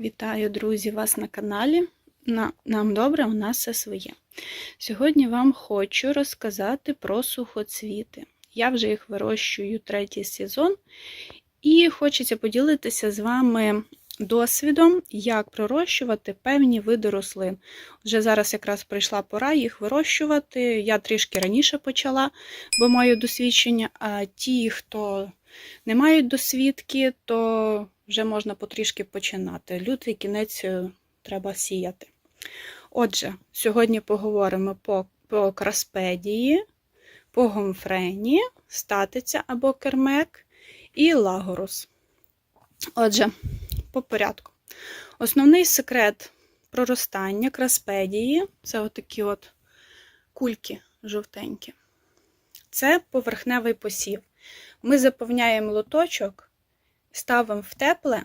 Вітаю, друзі, вас на каналі. На, нам добре, у нас все своє. Сьогодні вам хочу розказати про сухоцвіти. Я вже їх вирощую третій сезон, і хочеться поділитися з вами досвідом, як пророщувати певні види рослин. Вже зараз якраз прийшла пора їх вирощувати. Я трішки раніше почала, бо маю досвідчення, а ті, хто не мають досвідки, то вже можна потрішки починати. Лютий кінець е, треба сіяти. Отже, сьогодні поговоримо по, по краспедії, по гомфрені, статиця або кермек і лагорус. Отже, по порядку. Основний секрет проростання краспедії це отакі от кульки жовтенькі. Це поверхневий посів. Ми заповняємо лоточок, ставимо в тепле,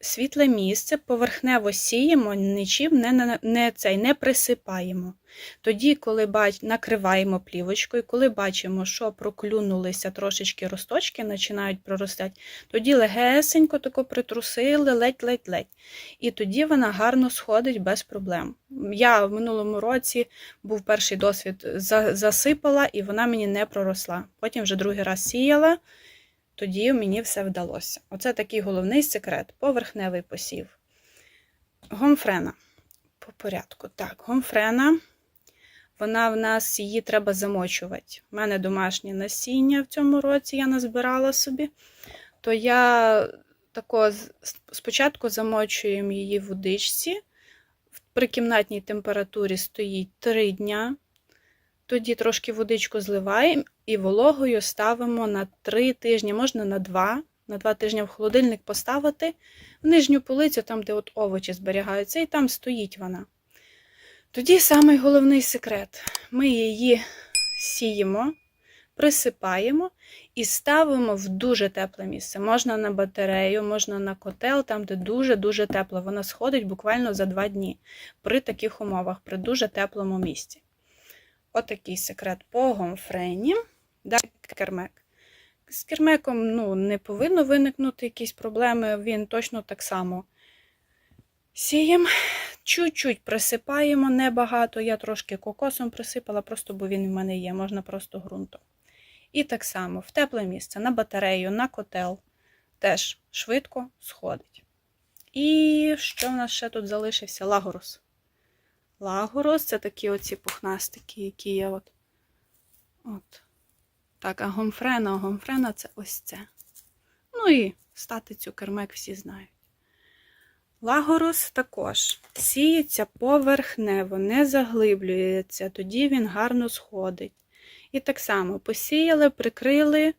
світле місце, поверхнево сіємо, нічим не, не, цей, не присипаємо. Тоді, коли бач, накриваємо плівочкою, коли бачимо, що проклюнулися трошечки росточки, починають проростати, тоді легесенько тако притрусили, ледь-ледь-ледь. І тоді вона гарно сходить без проблем. Я в минулому році був перший досвід, засипала, і вона мені не проросла. Потім вже другий раз сіяла тоді мені все вдалося. Оце такий головний секрет поверхневий посів. Гомфрена. По порядку. Так, гомфрена, вона в нас її треба замочувати. У мене домашнє насіння в цьому році я назбирала собі, то я тако спочатку замочуємо її в водичці. При кімнатній температурі стоїть 3 дня. Тоді трошки водичку зливаємо і вологою ставимо на 3 тижні, можна на 2. На 2 тижні в холодильник поставити в нижню полицю, там, де от овочі зберігаються, і там стоїть вона. Тоді самий головний секрет. Ми її сіємо, присипаємо і ставимо в дуже тепле місце. Можна на батарею, можна на котел, там, де дуже-дуже тепло. Вона сходить буквально за 2 дні при таких умовах, при дуже теплому місці. Отакий секрет по гомфрені. Кермек. З кермеком ну, не повинно виникнути якісь проблеми, він точно так само сіємо, чуть-чуть присипаємо, небагато. Я трошки кокосом присипала, просто бо він в мене є, можна просто ґрунтом. І так само в тепле місце, на батарею, на котел теж швидко сходить. І що в нас ще тут залишився? Лагорус. Лагорос це такі оці пухнастики, які є от. От. Так, а гомфрена, гомфрена це ось це. Ну і статицю кермек всі знають. Лагорос також сіється поверхнево, не заглиблюється, тоді він гарно сходить. І так само посіяли, прикрили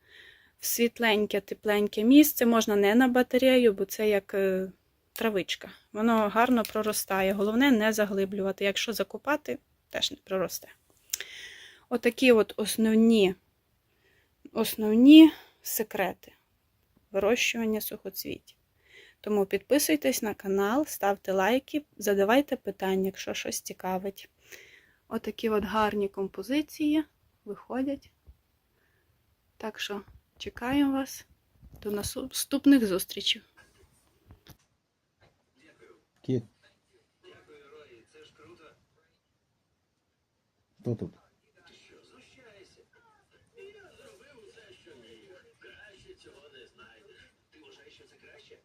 в світленьке, тепленьке місце. Можна не на батарею, бо це як е, травичка. Воно гарно проростає. Головне не заглиблювати. Якщо закопати, теж не проросте. Отакі от основні, основні секрети вирощування сухоцвітів. Тому підписуйтесь на канал, ставте лайки, задавайте питання, якщо щось цікавить. Отакі от гарні композиції виходять. Так що чекаємо вас до наступних зустрічей. Кіт. Хто тут? Я зробив усе, що цього не знайдеш. Ти вважаєш, що це краще?